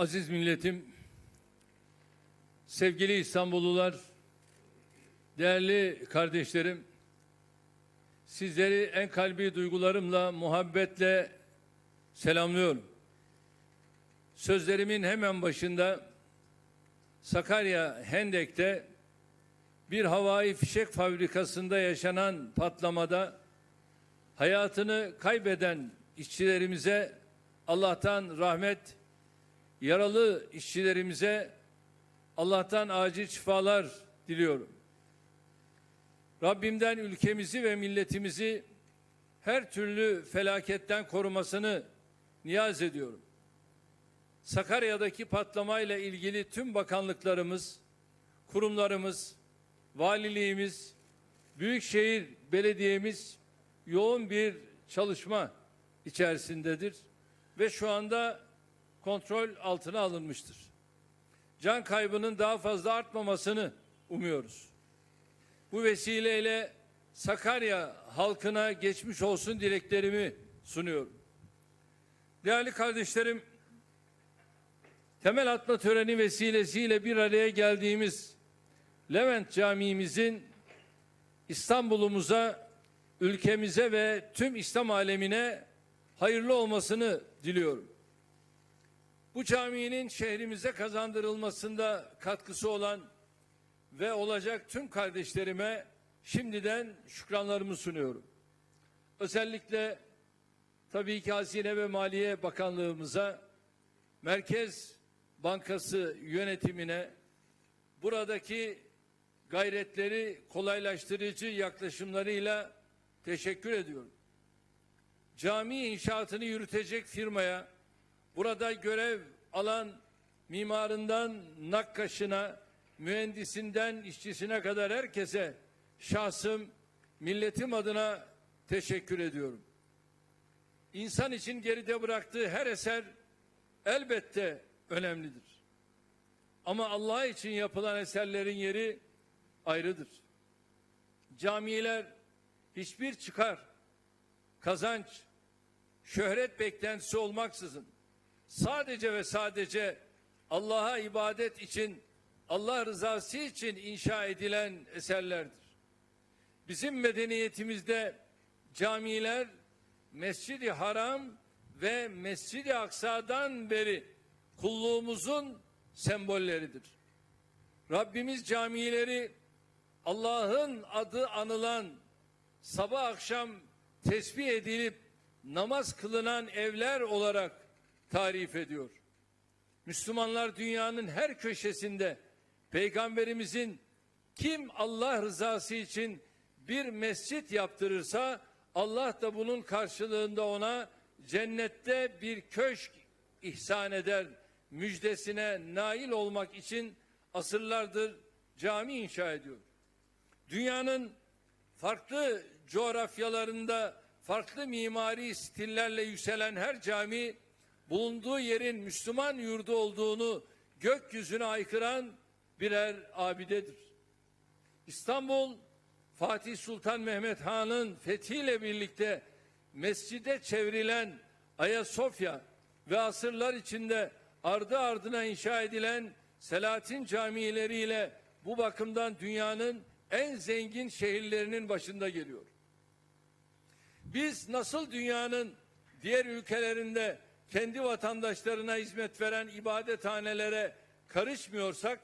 Aziz milletim, sevgili İstanbullular, değerli kardeşlerim, sizleri en kalbi duygularımla, muhabbetle selamlıyorum. Sözlerimin hemen başında Sakarya Hendek'te bir havai fişek fabrikasında yaşanan patlamada hayatını kaybeden işçilerimize Allah'tan rahmet, yaralı işçilerimize Allah'tan acil şifalar diliyorum. Rabbimden ülkemizi ve milletimizi her türlü felaketten korumasını niyaz ediyorum. Sakarya'daki patlamayla ilgili tüm bakanlıklarımız, kurumlarımız, valiliğimiz, büyükşehir belediyemiz yoğun bir çalışma içerisindedir ve şu anda kontrol altına alınmıştır. Can kaybının daha fazla artmamasını umuyoruz. Bu vesileyle Sakarya halkına geçmiş olsun dileklerimi sunuyorum. Değerli kardeşlerim, temel atma töreni vesilesiyle bir araya geldiğimiz Levent Camii'mizin İstanbul'umuza, ülkemize ve tüm İslam alemine hayırlı olmasını diliyorum. Bu caminin şehrimize kazandırılmasında katkısı olan ve olacak tüm kardeşlerime şimdiden şükranlarımı sunuyorum. Özellikle tabii ki Hazine ve Maliye Bakanlığımıza, Merkez Bankası yönetimine, buradaki gayretleri kolaylaştırıcı yaklaşımlarıyla teşekkür ediyorum. Cami inşaatını yürütecek firmaya, burada görev alan mimarından nakkaşına, mühendisinden işçisine kadar herkese şahsım, milletim adına teşekkür ediyorum. İnsan için geride bıraktığı her eser elbette önemlidir. Ama Allah için yapılan eserlerin yeri ayrıdır. Camiler hiçbir çıkar, kazanç, şöhret beklentisi olmaksızın sadece ve sadece Allah'a ibadet için, Allah rızası için inşa edilen eserlerdir. Bizim medeniyetimizde camiler Mescid-i Haram ve Mescid-i Aksa'dan beri kulluğumuzun sembolleridir. Rabbimiz camileri Allah'ın adı anılan sabah akşam tesbih edilip namaz kılınan evler olarak tarif ediyor. Müslümanlar dünyanın her köşesinde peygamberimizin kim Allah rızası için bir mescit yaptırırsa Allah da bunun karşılığında ona cennette bir köşk ihsan eder müjdesine nail olmak için asırlardır cami inşa ediyor. Dünyanın farklı coğrafyalarında farklı mimari stillerle yükselen her cami bulunduğu yerin Müslüman yurdu olduğunu gökyüzüne aykıran birer abidedir. İstanbul Fatih Sultan Mehmet Han'ın fethiyle birlikte mescide çevrilen Ayasofya ve asırlar içinde ardı ardına inşa edilen Selahattin camileriyle bu bakımdan dünyanın en zengin şehirlerinin başında geliyor. Biz nasıl dünyanın diğer ülkelerinde kendi vatandaşlarına hizmet veren ibadethanelere karışmıyorsak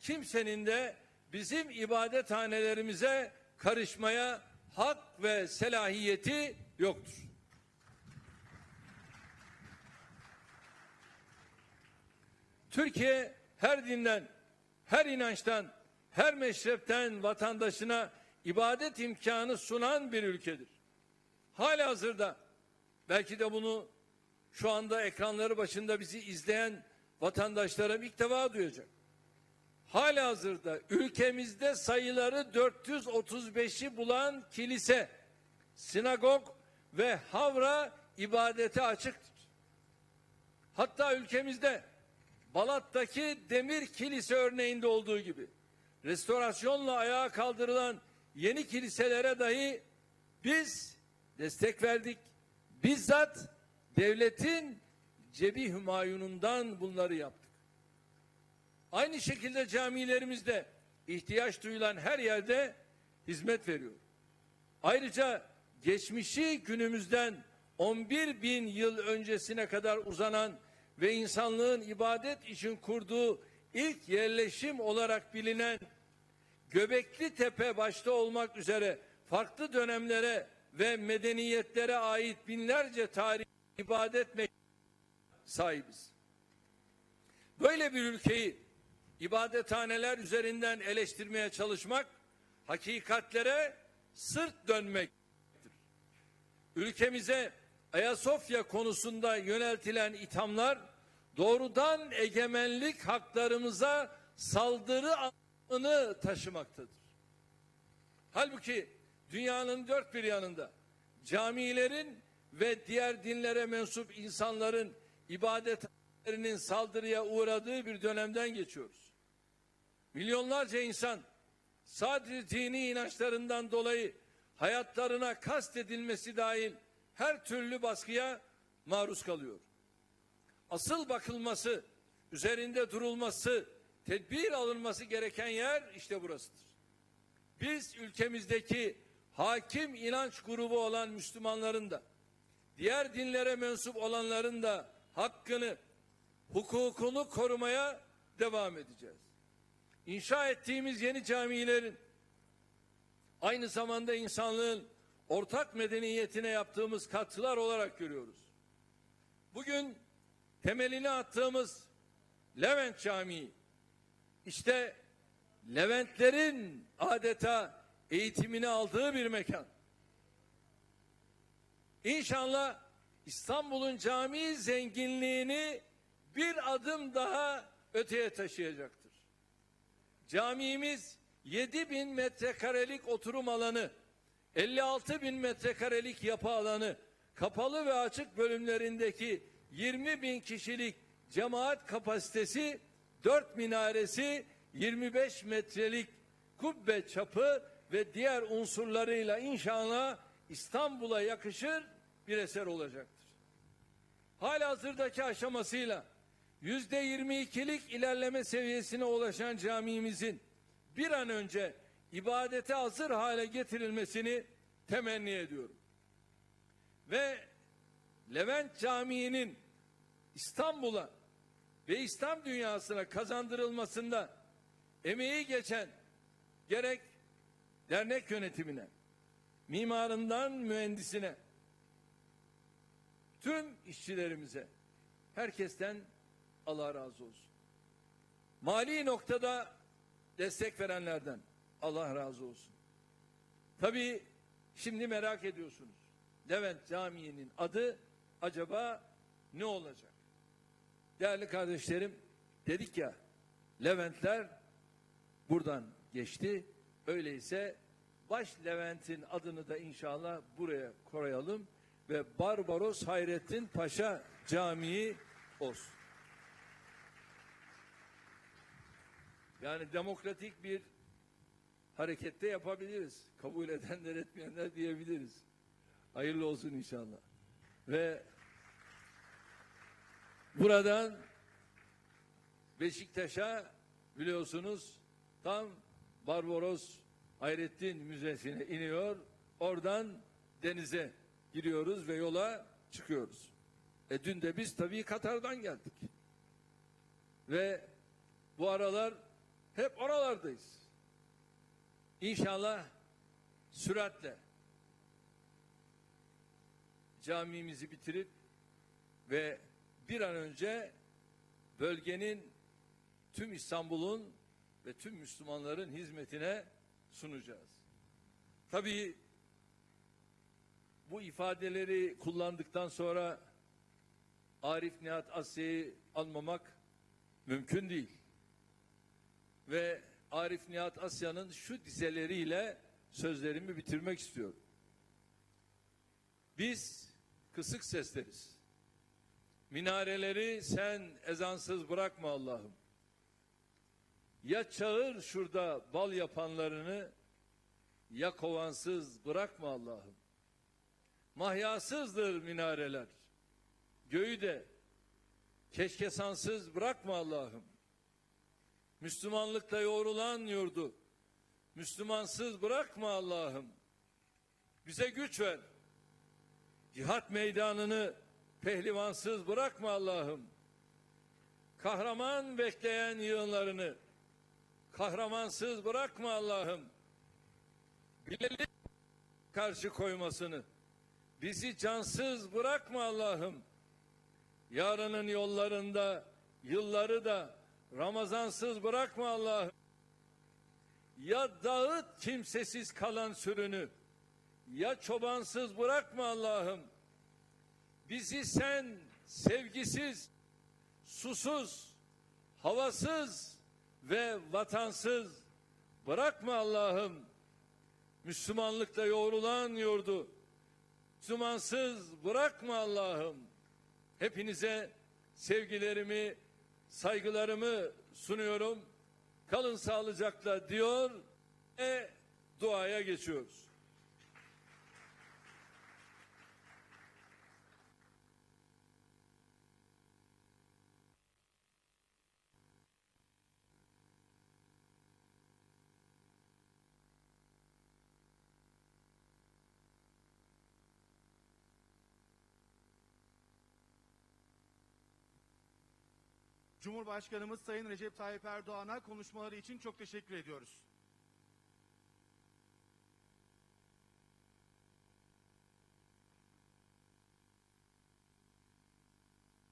kimsenin de bizim ibadethanelerimize karışmaya hak ve selahiyeti yoktur. Türkiye her dinden, her inançtan, her meşrepten vatandaşına ibadet imkanı sunan bir ülkedir. Hala hazırda belki de bunu şu anda ekranları başında bizi izleyen vatandaşlarım ilk defa duyacak. Hala hazırda ülkemizde sayıları 435'i bulan kilise, sinagog ve havra ibadete açıktır. Hatta ülkemizde Balat'taki demir kilise örneğinde olduğu gibi restorasyonla ayağa kaldırılan yeni kiliselere dahi biz destek verdik. Bizzat devletin cebi hümayunundan bunları yaptık. Aynı şekilde camilerimizde ihtiyaç duyulan her yerde hizmet veriyor. Ayrıca geçmişi günümüzden 11 bin yıl öncesine kadar uzanan ve insanlığın ibadet için kurduğu ilk yerleşim olarak bilinen Göbekli Tepe başta olmak üzere farklı dönemlere ve medeniyetlere ait binlerce tarih ibadet sahibiz. Böyle bir ülkeyi ibadethaneler üzerinden eleştirmeye çalışmak hakikatlere sırt dönmektir. Ülkemize Ayasofya konusunda yöneltilen ithamlar doğrudan egemenlik haklarımıza saldırı anlamını taşımaktadır. Halbuki dünyanın dört bir yanında camilerin ve diğer dinlere mensup insanların ibadetlerinin saldırıya uğradığı bir dönemden geçiyoruz. Milyonlarca insan sadece dini inançlarından dolayı hayatlarına kastedilmesi dahil her türlü baskıya maruz kalıyor. Asıl bakılması, üzerinde durulması, tedbir alınması gereken yer işte burasıdır. Biz ülkemizdeki hakim inanç grubu olan Müslümanların da diğer dinlere mensup olanların da hakkını, hukukunu korumaya devam edeceğiz. İnşa ettiğimiz yeni camilerin aynı zamanda insanlığın ortak medeniyetine yaptığımız katkılar olarak görüyoruz. Bugün temelini attığımız Levent Camii işte Leventlerin adeta eğitimini aldığı bir mekan. İnşallah İstanbul'un cami zenginliğini bir adım daha öteye taşıyacaktır. Camimiz 7 bin metrekarelik oturum alanı, 56 bin metrekarelik yapı alanı, kapalı ve açık bölümlerindeki 20 bin kişilik cemaat kapasitesi, 4 minaresi, 25 metrelik kubbe çapı ve diğer unsurlarıyla inşallah İstanbul'a yakışır bir eser olacaktır. Halihazırdaki aşamasıyla yüzde yirmi ikilik ilerleme seviyesine ulaşan camimizin bir an önce ibadete hazır hale getirilmesini temenni ediyorum. Ve Levent Camii'nin İstanbul'a ve İslam dünyasına kazandırılmasında emeği geçen gerek dernek yönetimine, mimarından mühendisine, tüm işçilerimize, herkesten Allah razı olsun. Mali noktada destek verenlerden Allah razı olsun. Tabii şimdi merak ediyorsunuz. Levent Camii'nin adı acaba ne olacak? Değerli kardeşlerim, dedik ya Leventler buradan geçti. Öyleyse Baş Levent'in adını da inşallah buraya koyalım ve Barbaros Hayrettin Paşa Camii olsun. Yani demokratik bir harekette yapabiliriz. Kabul edenler etmeyenler diyebiliriz. Hayırlı olsun inşallah. Ve buradan Beşiktaş'a biliyorsunuz tam Barbaros Hayrettin Müzesi'ne iniyor. Oradan denize giriyoruz ve yola çıkıyoruz. E dün de biz tabii Katar'dan geldik. Ve bu aralar hep oralardayız. İnşallah süratle camimizi bitirip ve bir an önce bölgenin tüm İstanbul'un ve tüm Müslümanların hizmetine sunacağız. Tabii bu ifadeleri kullandıktan sonra Arif Nihat Asya'yı anmamak mümkün değil. Ve Arif Nihat Asya'nın şu dizeleriyle sözlerimi bitirmek istiyorum. Biz kısık sesleriz. Minareleri sen ezansız bırakma Allah'ım. Ya çağır şurada bal yapanlarını ya kovansız bırakma Allah'ım. Mahyasızdır minareler. Göğü de keşke sansız bırakma Allah'ım. Müslümanlıkta yoğrulan yurdu, Müslümansız bırakma Allah'ım. Bize güç ver. Cihat meydanını pehlivansız bırakma Allah'ım. Kahraman bekleyen yığınlarını kahramansız bırakma Allah'ım. Bilelim karşı koymasını. Bizi cansız bırakma Allah'ım. Yarının yollarında yılları da Ramazansız bırakma Allah'ım. Ya dağıt kimsesiz kalan sürünü. Ya çobansız bırakma Allah'ım. Bizi sen sevgisiz, susuz, havasız ve vatansız bırakma Allah'ım. Müslümanlıkla yoğrulan yurdu Müslümansız bırakma Allah'ım. Hepinize sevgilerimi, saygılarımı sunuyorum. Kalın sağlıcakla diyor ve duaya geçiyoruz. Cumhurbaşkanımız Sayın Recep Tayyip Erdoğan'a konuşmaları için çok teşekkür ediyoruz.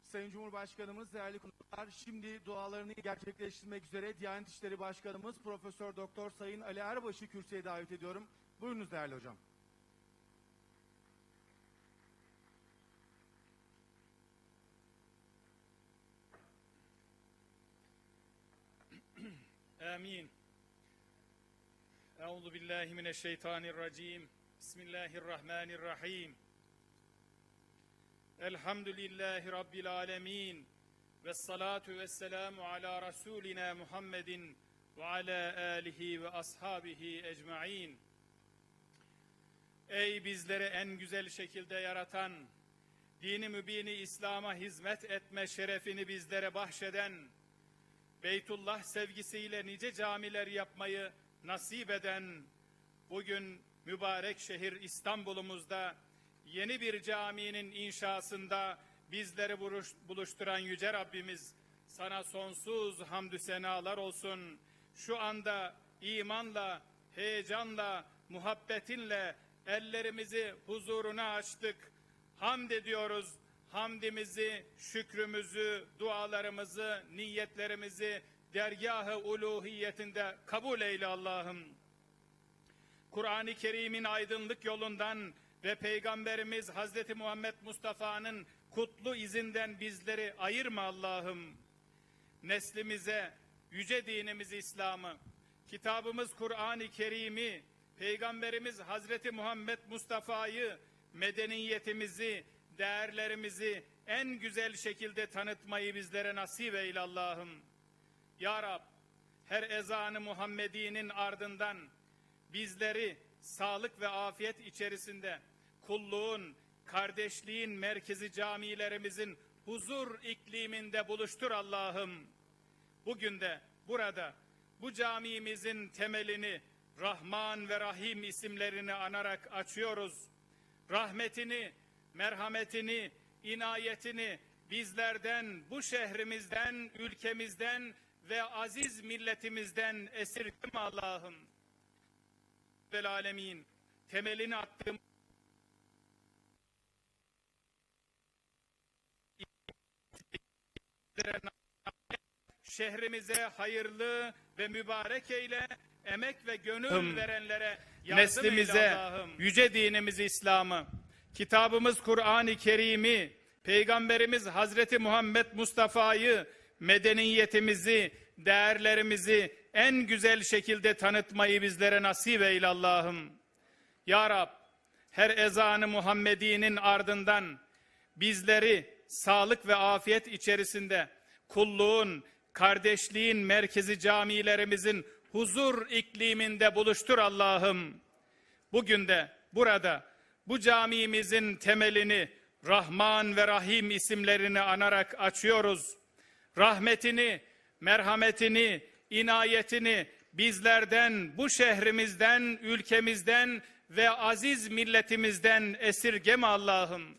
Sayın Cumhurbaşkanımız, değerli konuklar, şimdi dualarını gerçekleştirmek üzere Diyanet İşleri Başkanımız Profesör Doktor Sayın Ali Erbaş'ı kürsüye davet ediyorum. Buyurunuz değerli hocam. Amin. Euzu billahi mineşşeytanirracim. Bismillahirrahmanirrahim. Elhamdülillahi rabbil alamin. Ve salatu ve selamu ala rasulina Muhammedin ve ala alihi ve ashabihi ecmaîn. Ey bizleri en güzel şekilde yaratan, dini mübini İslam'a hizmet etme şerefini bizlere bahşeden Beytullah sevgisiyle nice camiler yapmayı nasip eden bugün mübarek şehir İstanbul'umuzda yeni bir caminin inşasında bizleri buluşturan yüce Rabbimiz sana sonsuz hamdü senalar olsun. Şu anda imanla, heyecanla, muhabbetinle ellerimizi huzuruna açtık. Hamd ediyoruz hamdimizi, şükrümüzü, dualarımızı, niyetlerimizi dergah-ı uluhiyetinde kabul eyle Allah'ım. Kur'an-ı Kerim'in aydınlık yolundan ve Peygamberimiz Hazreti Muhammed Mustafa'nın kutlu izinden bizleri ayırma Allah'ım. Neslimize yüce dinimiz İslam'ı, kitabımız Kur'an-ı Kerim'i, Peygamberimiz Hazreti Muhammed Mustafa'yı, medeniyetimizi, değerlerimizi en güzel şekilde tanıtmayı bizlere nasip eyle Allah'ım. Ya Rab, her ezanı Muhammedi'nin ardından bizleri sağlık ve afiyet içerisinde kulluğun, kardeşliğin merkezi camilerimizin huzur ikliminde buluştur Allah'ım. Bugün de burada bu camimizin temelini Rahman ve Rahim isimlerini anarak açıyoruz. Rahmetini, merhametini, inayetini bizlerden, bu şehrimizden, ülkemizden ve aziz milletimizden esirgeme Allah'ım. Vel alemin. Temelini attığım şehrimize hayırlı ve mübarek eyle, emek ve gönül verenlere yardım Neslimize. Yüce dinimiz İslam'ı, kitabımız Kur'an-ı Kerim'i, Peygamberimiz Hazreti Muhammed Mustafa'yı, medeniyetimizi, değerlerimizi en güzel şekilde tanıtmayı bizlere nasip eyle Allah'ım. Ya Rab, her ezanı Muhammedi'nin ardından bizleri sağlık ve afiyet içerisinde kulluğun, kardeşliğin merkezi camilerimizin huzur ikliminde buluştur Allah'ım. Bugün de burada bu camimizin temelini Rahman ve Rahim isimlerini anarak açıyoruz. Rahmetini, merhametini, inayetini bizlerden, bu şehrimizden, ülkemizden ve aziz milletimizden esirgeme Allah'ım.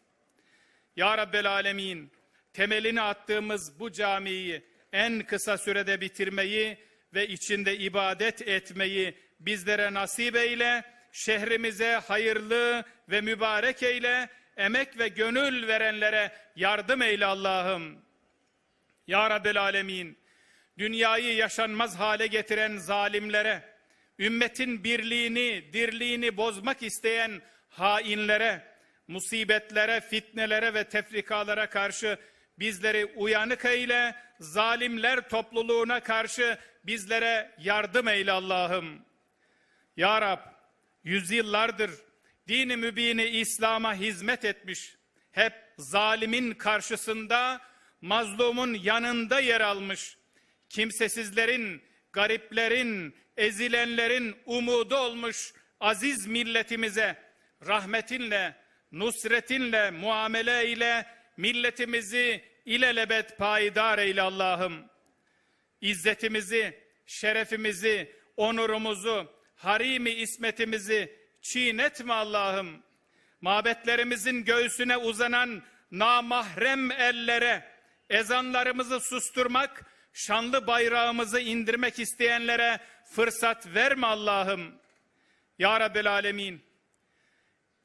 Ya Rabbel Alemin, temelini attığımız bu camiyi en kısa sürede bitirmeyi ve içinde ibadet etmeyi bizlere nasip eyle, şehrimize hayırlı ve mübarek eyle, emek ve gönül verenlere yardım eyle Allah'ım. Ya Rabbel Alemin, dünyayı yaşanmaz hale getiren zalimlere, ümmetin birliğini, dirliğini bozmak isteyen hainlere, musibetlere, fitnelere ve tefrikalara karşı bizleri uyanık eyle, zalimler topluluğuna karşı bizlere yardım eyle Allah'ım. Ya Rab, yüzyıllardır dini mübini İslam'a hizmet etmiş, hep zalimin karşısında, mazlumun yanında yer almış, kimsesizlerin, gariplerin, ezilenlerin umudu olmuş aziz milletimize rahmetinle, nusretinle, muamele ile milletimizi ilelebet payidar eyle Allah'ım. İzzetimizi, şerefimizi, onurumuzu, harimi ismetimizi çiğnetme Allah'ım. Mabetlerimizin göğsüne uzanan namahrem ellere ezanlarımızı susturmak, şanlı bayrağımızı indirmek isteyenlere fırsat verme Allah'ım. Ya Rabbel Alemin,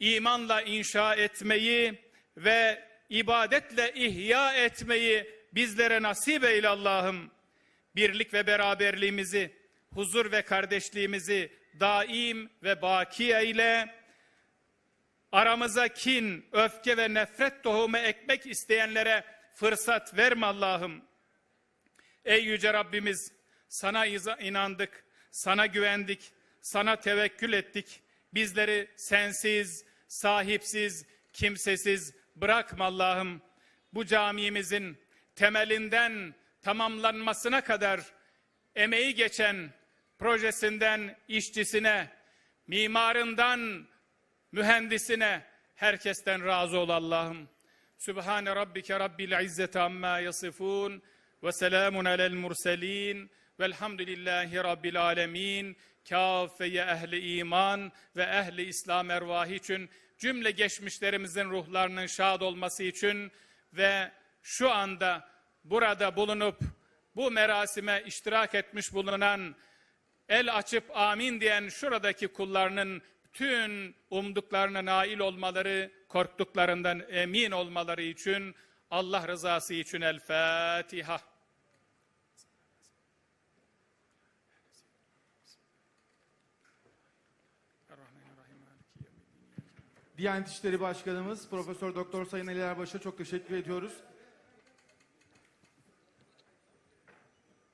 imanla inşa etmeyi ve ibadetle ihya etmeyi bizlere nasip eyle Allah'ım. Birlik ve beraberliğimizi, huzur ve kardeşliğimizi daim ve baki eyle. Aramıza kin, öfke ve nefret tohumu ekmek isteyenlere fırsat verme Allah'ım. Ey yüce Rabbimiz, sana inandık, sana güvendik, sana tevekkül ettik. Bizleri sensiz, sahipsiz, kimsesiz bırakma Allah'ım. Bu camimizin temelinden tamamlanmasına kadar emeği geçen projesinden işçisine, mimarından mühendisine herkesten razı ol Allah'ım. Sübhane rabbike rabbil izzeti amma yasifun ve selamun alel murselin velhamdülillahi rabbil alemin. Kâfeye ehli iman ve ehli İslam ervahı için cümle geçmişlerimizin ruhlarının şad olması için ve şu anda burada bulunup bu merasime iştirak etmiş bulunan el açıp amin diyen şuradaki kullarının bütün umduklarına nail olmaları, korktuklarından emin olmaları için Allah rızası için El Fatiha. Diyanet İşleri Başkanımız Profesör Doktor Sayın Ali Erbaş'a çok teşekkür ediyoruz.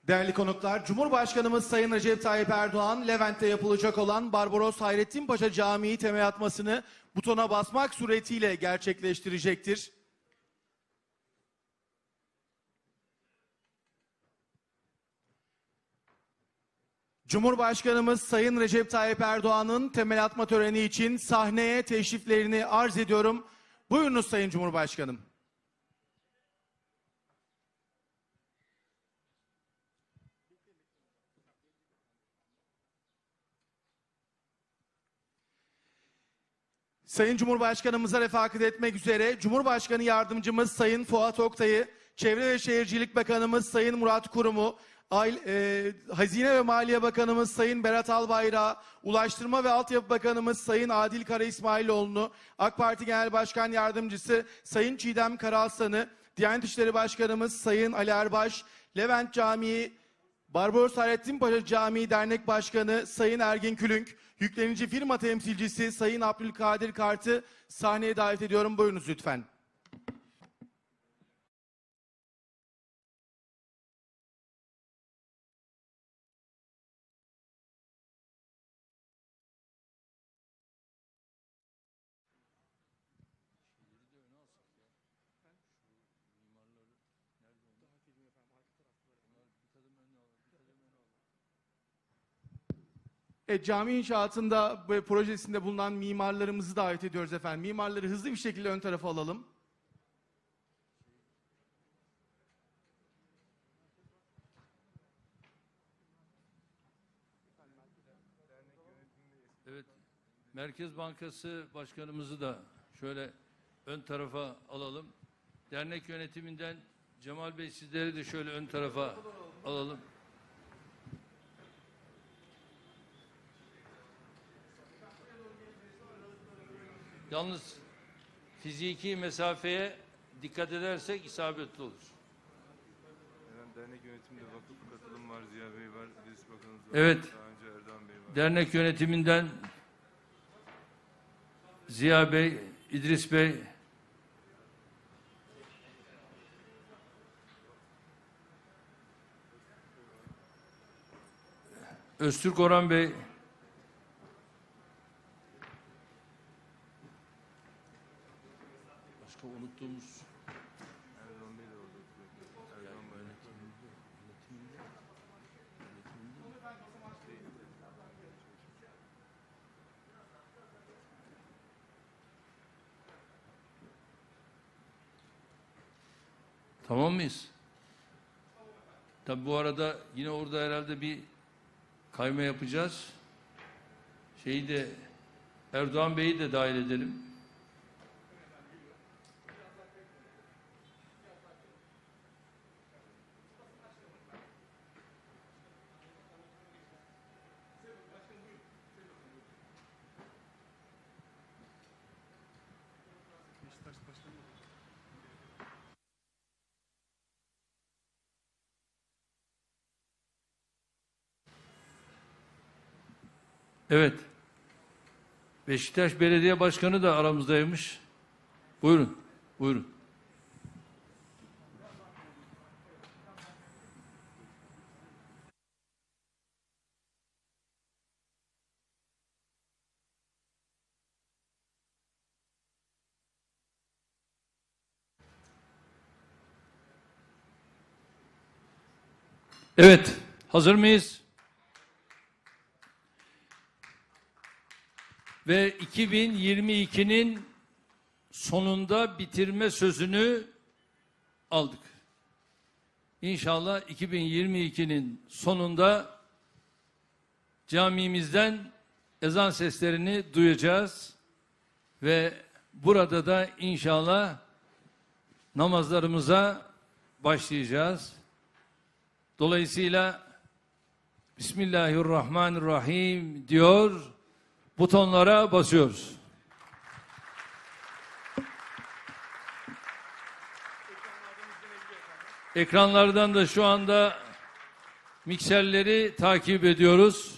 Değerli konuklar, Cumhurbaşkanımız Sayın Recep Tayyip Erdoğan, Levent'te yapılacak olan Barbaros Hayrettin Paşa Camii temel atmasını butona basmak suretiyle gerçekleştirecektir. Cumhurbaşkanımız Sayın Recep Tayyip Erdoğan'ın temel atma töreni için sahneye teşriflerini arz ediyorum. Buyurunuz Sayın Cumhurbaşkanım. Sayın Cumhurbaşkanımıza refakat etmek üzere Cumhurbaşkanı Yardımcımız Sayın Fuat Oktay'ı, Çevre ve Şehircilik Bakanımız Sayın Murat Kurum'u, Aile- e, Hazine ve Maliye Bakanımız Sayın Berat Albayrak'ı, Ulaştırma ve Altyapı Bakanımız Sayın Adil Kara İsmailoğlu'nu, AK Parti Genel Başkan Yardımcısı Sayın Çiğdem Karalsan'ı, Diyanet İşleri Başkanımız Sayın Ali Erbaş, Levent Camii Barbaros Hayrettin Paşa Camii Dernek Başkanı Sayın Ergin Külünk, yüklenici firma temsilcisi Sayın Abdülkadir Kart'ı sahneye davet ediyorum. Buyurunuz lütfen. E, cami inşaatında ve projesinde bulunan mimarlarımızı davet ediyoruz efendim. Mimarları hızlı bir şekilde ön tarafa alalım. Evet, Merkez Bankası Başkanımızı da şöyle ön tarafa alalım. Dernek yönetiminden Cemal Bey sizleri de şöyle ön tarafa alalım. Yalnız fiziki mesafeye dikkat edersek isabetli olur. Dernek yönetiminde vakıf katılım var, Ziya Bey var, İdris Bakanımız var. Evet. Daha önce Erdoğan Bey var. Dernek yönetiminden Ziya Bey, İdris Bey, Öztürk Orhan Bey, başka unuttuğumuz Erdoğan Bey de orada oturuyor. Erdoğan Bey. Tamam mıyız? Tabi bu arada yine orada herhalde bir kayma yapacağız. Şeyi de Erdoğan Bey'i de dahil edelim. Evet. Beşiktaş Belediye Başkanı da aramızdaymış. Buyurun. Buyurun. Evet, hazır mıyız? Ve 2022'nin sonunda bitirme sözünü aldık. İnşallah 2022'nin sonunda camimizden ezan seslerini duyacağız ve burada da inşallah namazlarımıza başlayacağız. Dolayısıyla Bismillahirrahmanirrahim diyor butonlara basıyoruz. Ekranlardan da şu anda mikserleri takip ediyoruz.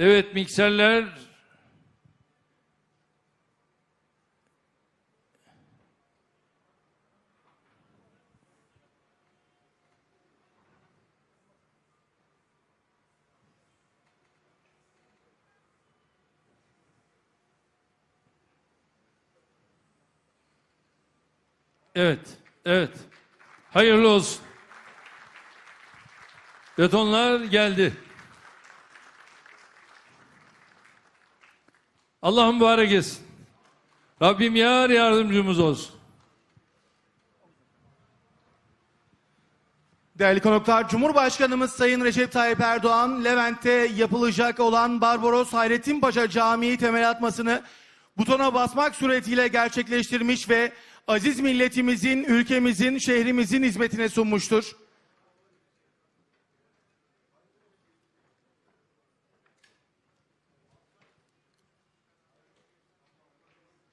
Evet mikserler Evet, evet. Hayırlı olsun. Betonlar geldi. Allah mübarek etsin. Rabbim yar yardımcımız olsun. Değerli konuklar, Cumhurbaşkanımız Sayın Recep Tayyip Erdoğan, Levent'te yapılacak olan Barbaros Hayrettin Paşa Camii temel atmasını butona basmak suretiyle gerçekleştirmiş ve aziz milletimizin, ülkemizin, şehrimizin hizmetine sunmuştur.